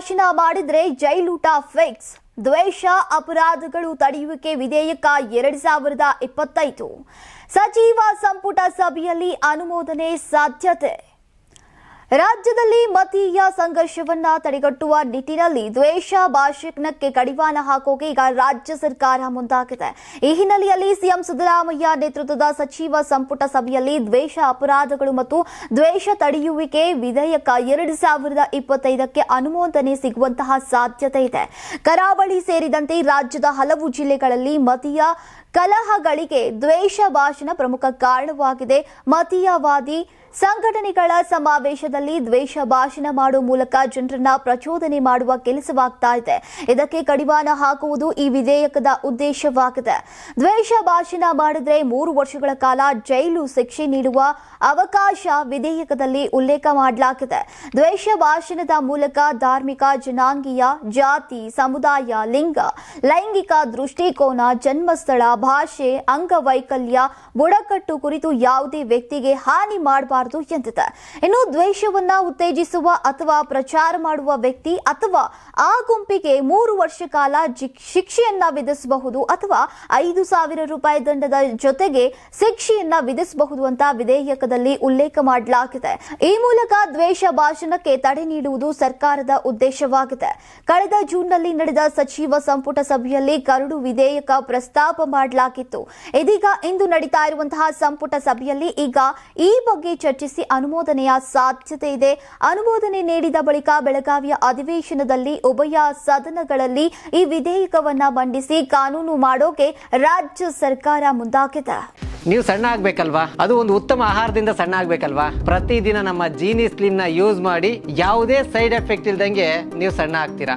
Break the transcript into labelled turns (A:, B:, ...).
A: ಭಾಷಣ ಮಾಡಿದ್ರೆ ಜೈಲೂಟ ಫಿಕ್ಸ್. ದ್ವೇಷ, ಅಪರಾಧಗಳು ತಡೆಯುವಿಕೆ ವಿಧೇಯಕ ಎರಡ್ ಸಾವಿರದ ಇಪ್ಪತ್ತೈದು. ಸಚಿವ ಸಂಪುಟ ಸಭೆಯಲ್ಲಿ ಅನುಮೋದನೆ ಸಾಧ್ಯತೆ. ರಾಜ್ಯದಲ್ಲಿ ಮತೀಯ ಸಂಘರ್ಷವನ್ನ ತಡೆಗಟ್ಟುವ ನಿಟ್ಟಿನಲ್ಲಿ ದ್ವೇಷ ಭಾಷಣಕ್ಕೆ ಕಡಿವಾಣ ಹಾಕೋಕೆ ಈಗ ರಾಜ್ಯ ಸರ್ಕಾರ ಮುಂದಾಗಿದೆ. ಈ ಹಿನ್ನೆಲೆಯಲ್ಲಿ ಸಿಎಂ ಸಿದ್ದರಾಮಯ್ಯ ನೇತೃತ್ವದ ಸಚಿವ ಸಂಪುಟ ಸಭೆಯಲ್ಲಿ ದ್ವೇಷ, ಅಪರಾಧಗಳು ಮತ್ತು ದ್ವೇಷ ತಡೆಯುವಿಕೆ ವಿಧೇಯಕ ಎರಡು ಸಾವಿರದ ಇಪ್ಪತ್ತೈದಕ್ಕೆ ಅನುಮೋದನೆ ಸಿಗುವಂತಹ ಸಾಧ್ಯತೆ ಇದೆ. ಕರಾವಳಿ ಸೇರಿದಂತೆ ರಾಜ್ಯದ ಹಲವು ಜಿಲ್ಲೆಗಳಲ್ಲಿ ಮತೀಯ ಕಲಹಗಳಿಗೆ ದ್ವೇಷ ಭಾಷಣ ಪ್ರಮುಖ ಕಾರಣವಾಗಿದೆ. ಮತೀಯವಾದಿ ಸಂಘಟನೆಗಳ ಸಮಾವೇಶದಲ್ಲಿ ದ್ವೇಷ ಭಾಷಣ ಮಾಡುವ ಮೂಲಕ ಜನರನ್ನ ಪ್ರಚೋದನೆ ಮಾಡುವ ಕೆಲಸವಾಗ್ತಾ ಇದೆ. ಇದಕ್ಕೆ ಕಡಿವಾಣ ಹಾಕುವುದು ಈ ವಿಧೇಯಕದ ಉದ್ದೇಶವಾಗಿದೆ. ದ್ವೇಷ ಭಾಷಣ ಮಾಡಿದ್ರೆ ಮೂರು ವರ್ಷಗಳ ಕಾಲ ಜೈಲು ಶಿಕ್ಷೆ ನೀಡುವ ಅವಕಾಶ ವಿಧೇಯಕದಲ್ಲಿ ಉಲ್ಲೇಖ ಮಾಡಲಾಗಿದೆ. ದ್ವೇಷ ಭಾಷಣದ ಮೂಲಕ ಧಾರ್ಮಿಕ ಜನಾಂಗೀಯ, ಜಾತಿ, ಸಮುದಾಯ, ಲಿಂಗ, ಲೈಂಗಿಕ ದೃಷ್ಟಿಕೋನ, ಜನ್ಮಸ್ಥಳ, ಭಾಷೆ, ಅಂಗವೈಕಲ್ಯ, ಬುಡಕಟ್ಟು ಕುರಿತು ಯಾವುದೇ ವ್ಯಕ್ತಿಗೆ ಹಾನಿ ಮಾಡಬಾರದು ಎಂದಿದೆ. ಇನ್ನು ದ್ವೇಷವನ್ನ ಉತ್ತೇಜಿಸುವ ಅಥವಾ ಪ್ರಚಾರ ಮಾಡುವ ವ್ಯಕ್ತಿ ಅಥವಾ ಆ ಗುಂಪಿಗೆ ಮೂರು ವರ್ಷ ಕಾಲ ಶಿಕ್ಷೆಯನ್ನ ವಿಧಿಸಬಹುದು ಅಥವಾ ಐದು ಸಾವಿರ ರೂಪಾಯಿ ದಂಡದ ಜೊತೆಗೆ ಶಿಕ್ಷೆಯನ್ನ ವಿಧಿಸಬಹುದು ಅಂತ ವಿಧೇಯಕದಲ್ಲಿ ಉಲ್ಲೇಖ ಮಾಡಲಾಗಿದೆ. ಈ ಮೂಲಕ ದ್ವೇಷ ಭಾಷಣಕ್ಕೆ ತಡೆ ನೀಡುವುದು ಸರ್ಕಾರದ ಉದ್ದೇಶವಾಗಿದೆ. ಕಳೆದ ಜೂನ್ನಲ್ಲಿ ನಡೆದ ಸಚಿವ ಸಂಪುಟ ಸಭೆಯಲ್ಲಿ ಕರಡು ವಿಧೇಯಕ ಪ್ರಸ್ತಾಪ ಮಾಡಲಾಗಿತ್ತು. ಇದೀಗ ಇಂದು ನಡೀತಾ ಇರುವಂತಹ ಸಂಪುಟ ಸಭೆಯಲ್ಲಿ ಈಗ ಈ ಬಗ್ಗೆ ಚರ್ಚಿಸಿ ಅನುಮೋದನೆಯ ಸಾಧ್ಯತೆ ಇದೆ. ಅನುಮೋದನೆ ನೀಡಿದ ಬಳಿಕ ಬೆಳಗಾವಿಯ ಅಧಿವೇಶನದಲ್ಲಿ ಉಭಯ ಸದನಗಳಲ್ಲಿ ಈ ವಿಧೇಯಕವನ್ನ ಮಂಡಿಸಿ ಕಾನೂನು ಮಾಡೋಕೆ ರಾಜ್ಯ ಸರ್ಕಾರ ಮುಂದಾಗಿದೆ.
B: ನೀವು ಸಣ್ಣ ಆಗ್ಬೇಕಲ್ವಾ? ಅದು ಒಂದು ಉತ್ತಮ ಆಹಾರದಿಂದ ಸಣ್ಣ ಆಗ್ಬೇಕಲ್ವಾ? ಪ್ರತಿದಿನ ನಮ್ಮ ಜೀನಿ ಸ್ಲಿಮ್ನ ಯೂಸ್ ಮಾಡಿ ಯಾವುದೇ ಸೈಡ್ ಎಫೆಕ್ಟ್ ಇಲ್ದಂಗೆ ನೀವು ಸಣ್ಣ ಆಗ್ತೀರಾ?